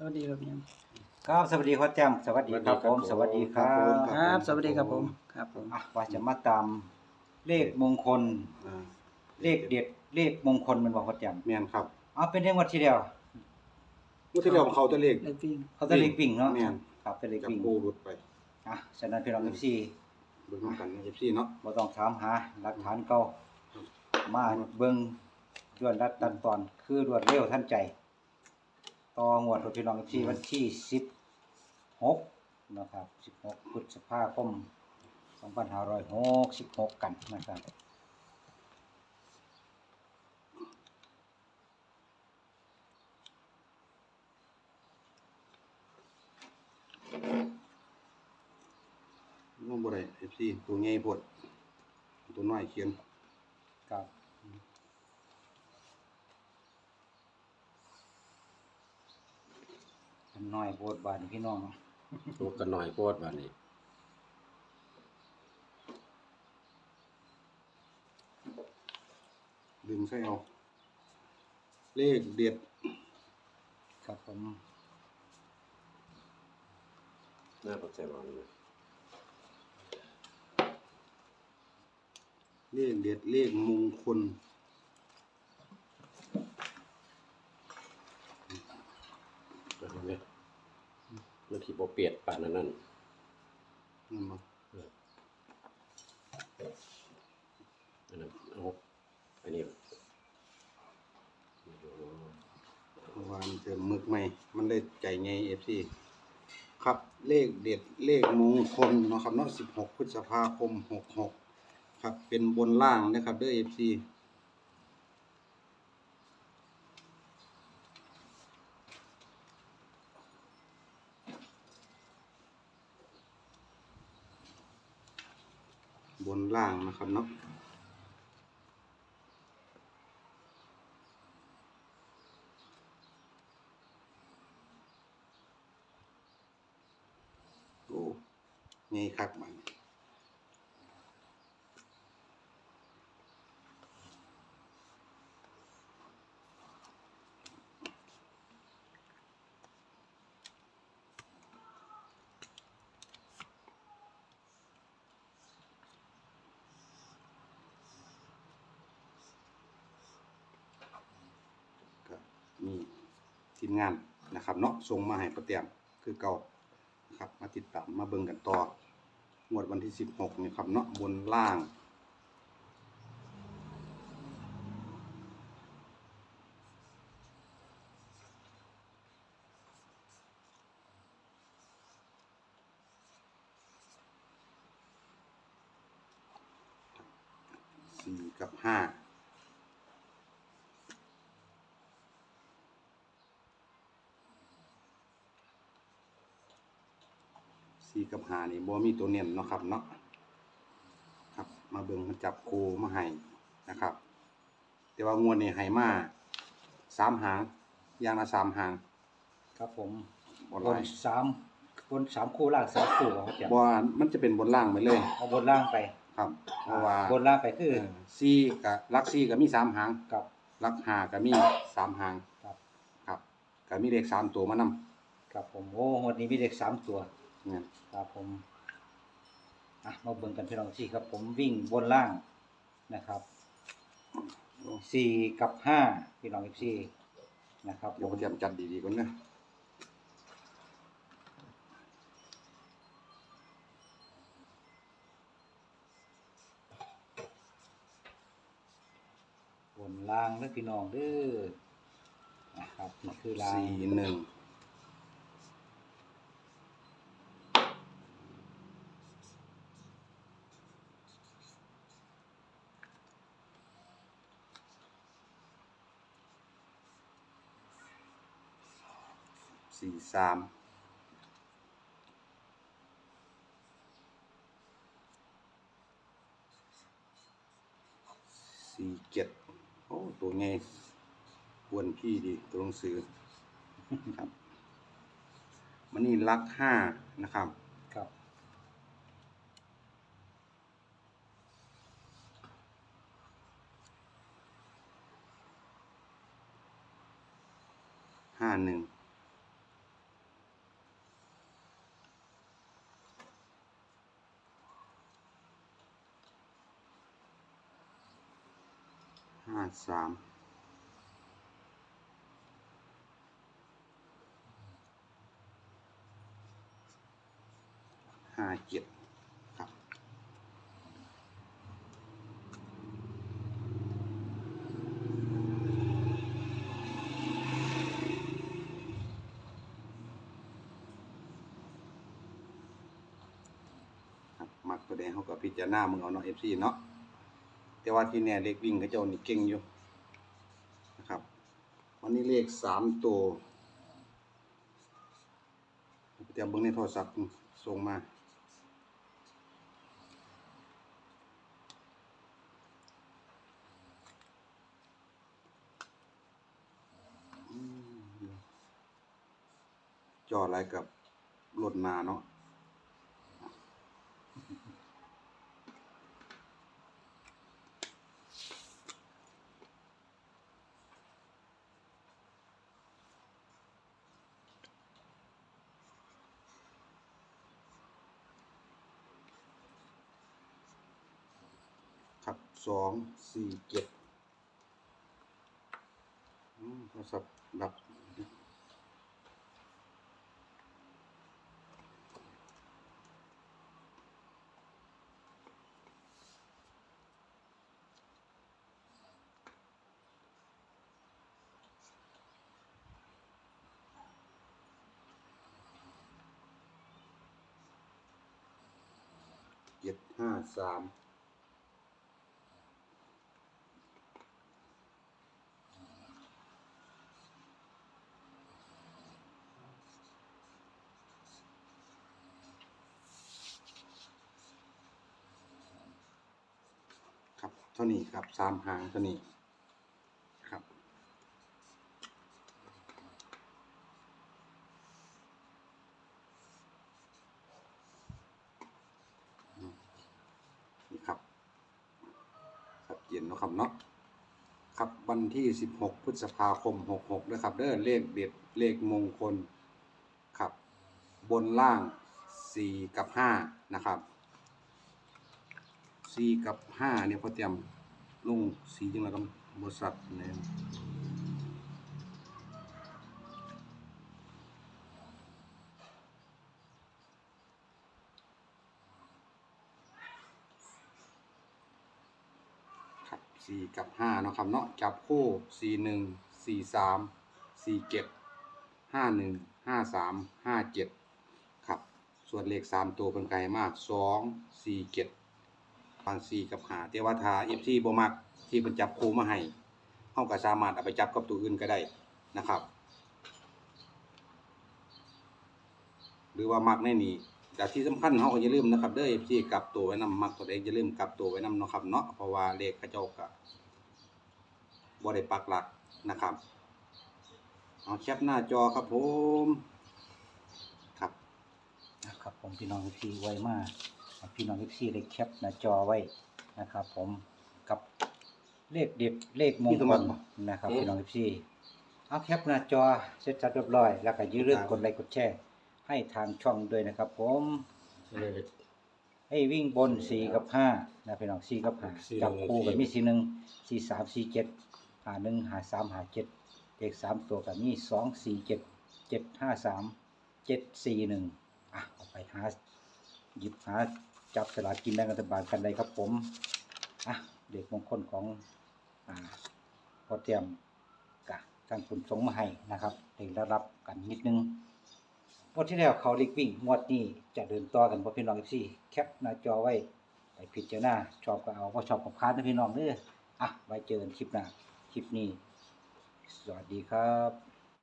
สวัสดีครับพี่น้องครับสวัสดีครับแจมสวัสดีครับผมสวัสดีครัครับผมบครับ สวัสดีครับผมครับผมอะว่าจะมาตามเลขมงคล อ่าเลขเด็ดเลขมงคลมันบอกว่าแจมแม่นครับเอาเป็นเรื่องวัดทีเดียวเมื่อที่แล้วเขาจะเลขเล็กวิ่งเขาจะเลขวิ่งเนาะแม่นครับเป็นเลขจับวิ่งปูหลุดไปอะฉะนั้นพี่น้อง FC เบิ่งนำกันเอฟซีเนาะ บ่ต้องถามหาหลักฐานเก่ามาเบิ่งด่วนรัดตันตอนคือรวดเร็วทันใจ ต่องวดของพี่น้อง FC วันที่16นะครับ16พฤษภาคม2566กันนะครับน้องบ่ได้เอฟซีตัวใหญ่โพดตัวน้อยเขียนครับ อันน้อยโบดบานพี่น้องลูกกันหน่อยโพดบัดนี้ดึงใส่เอาเลขเด็ดครับผมหน้าปัจจัยวันนี้เลขเด็ดเลขมงคล นะครับเนี่ยมันที่ บ่เปียดป่านนั้นนั่นนั่นบ่อันนั้นเอาอันนี้เมื่อวานเจอหมึกใหม่ มันได้ใจใหญ่เอฟซีครับเลขเด็ดเลขมงคลเนาะครับเนาะ16 พฤษภาคม 66 ครับเป็นบนล่างนะครับเด้อ FC บนล่างนะครับเนาะโอ้นี่ครับมัน ก็ มีทีมงานนะครับเนาะส่งมาให้ประเตียมคือเก่านะครับมาติดตามมาเบิ่งกันต่องวดวันที่ 16นี่ครับเนาะบนล่างสี่กับห้า สี่กับหานี่บ่มีตัวเนียนเนาะครับเนาะครับ มาเบิ่งมันจับคูมาให้นะครับ แต่ว่างวดนี้ให้มาสามหางอย่างละสามหางครับผมบ่บหลานยสามบนสามคู่ล่างสามคู่ครับแจมบ่มันจะเป็นบนล่างไปเลย เอาบนล่างไปครับเพราะว่าบนล่างไปคือเออสี่กับลักสี่ก็มีสามหางกับลักห้าก็มีสามหางครับ ครับก็มีเลขสามตัวมานำกับผมโอ้งวดนี้มีเด็กสามตัว เนี่ยครับผมอะมาเบิ่งกันพี่น้องที่ครับ ผมวิ่งบนล่างนะครับสี่กับห้าพี่น้องอีกสี่นะครับผเดี๋ยวมก็เตรียมจัดดีๆก่อนนะบนล่างนะพี่น้องเด้อนะครับนี่คือล่างสี่หนึ่ง สี่สามสี่เจ็ดโอ้ตัวไงกวนพี่ดีตัวหนังสือครับมันนี่ลักห้านะครับครับห้าหนึ่งาสามห้าเจ็ดครับครับ มักตัวแดงเขากับพิจารณามึงเอาเนาะเอฟซีเนาะ แต่ว่าที่แน่เลขวิ่งเขาเจ้านี่เก่งอยู่นะครับวันนี้เลขสามตัวเตรียมเบิ้งในโทรศัพท์ส่งมาจอดอะไรกับรถนาเนาะ ครับสองสี่เจ็ดโทรศัพท์ดับเจ็ดห้าสาม ท่านี้ครับสามหางเท่านี้ครับ นี่ครับครับเย็นเนาะครับเนาะครับวันที่ 16 พฤษภาคม 66นะครับเด้อเลขเด็ดเลขมงคลครับ บนล่าง 4 กับ 5 นะครับ สี่กับห้าเนี่ยพอเตรียมลงสีจังแล้วกับบริษัทเนี่ยครับสี่กับห้าเนาะครับเนาะจับคู่สี่หนึ่งสี่สามสี่เจ็ดห้าหนึ่งห้าสามห้าเจ็ดครับ ส่วนเลขสามตัวเป็นไกลมากสองสี่เจ็ด บางซีกับหาแต่ว่าถ้า FC บ่มักที่เพิ่นจับคู่มาให้เฮาก็สามารถเอาไปจับกับตัวอื่นก็ได้นะครับ หรือว่ามักในนี้แต่ที่สำคัญเฮาก็อย่าลืมนะครับเด้อ FC กลับตัวไว้นำมักตัวใดอย่าลืมกลับตัวไว้นำเนาะครับเนาะเพราะว่าเลขเขาเจ้าก็บ่ได้ปักหลักนะครับเอาแคปหน้าจอครับผม ครับ นะครับผมพี่น้องพี่ไวมาก พี่น้องพี่ได้แคปหน้าจอไว้นะครับ ผมกับเลขเด็ดเลขมงมีคตัวมัลนบ่นะครับอืมพี่น้องพี่เอาแคปหน้าจอเสร็จสับเรียบร้อย แล้วก็อย่าลืมครับกดไลค์กดแชร์ให้ทางช่องด้วยนะครับ ผมเลยให้วิ่งบนสี่กับห้านะพี่น้องสี่กับห้าสี่จับคู่หนึ่งกับมีสี่หนึ่งสี่สามสี่เจ็ดหาหนึ่งหาสามหาเจ็ดเลขสามตัวกับมีสองสี่เจ็ดเจ็ดห้าสามเจ็ดสี่หนึ่งอะเอาไปหาหยิบหา จับสลากกินแบ่งรัฐบาลกันเลยครับผมอะเด็กมงคลของอ่าพอเตรียมกะทางคุณสงมาให้นะครับเด็กรับกันนิดนึงงวดที่แล้วเขาลิกวิ่งงวดนี้จะเดินต่อกันพ่อพี่น้องเอฟซีแคปหน้าจอไว้ไปพิจารณาชอบก็เอาว่าชอบกับค้านนะพี่น้องเด้ออะไว้เจอกันคลิปหน้าคลิปนี้ สวัสดีครับ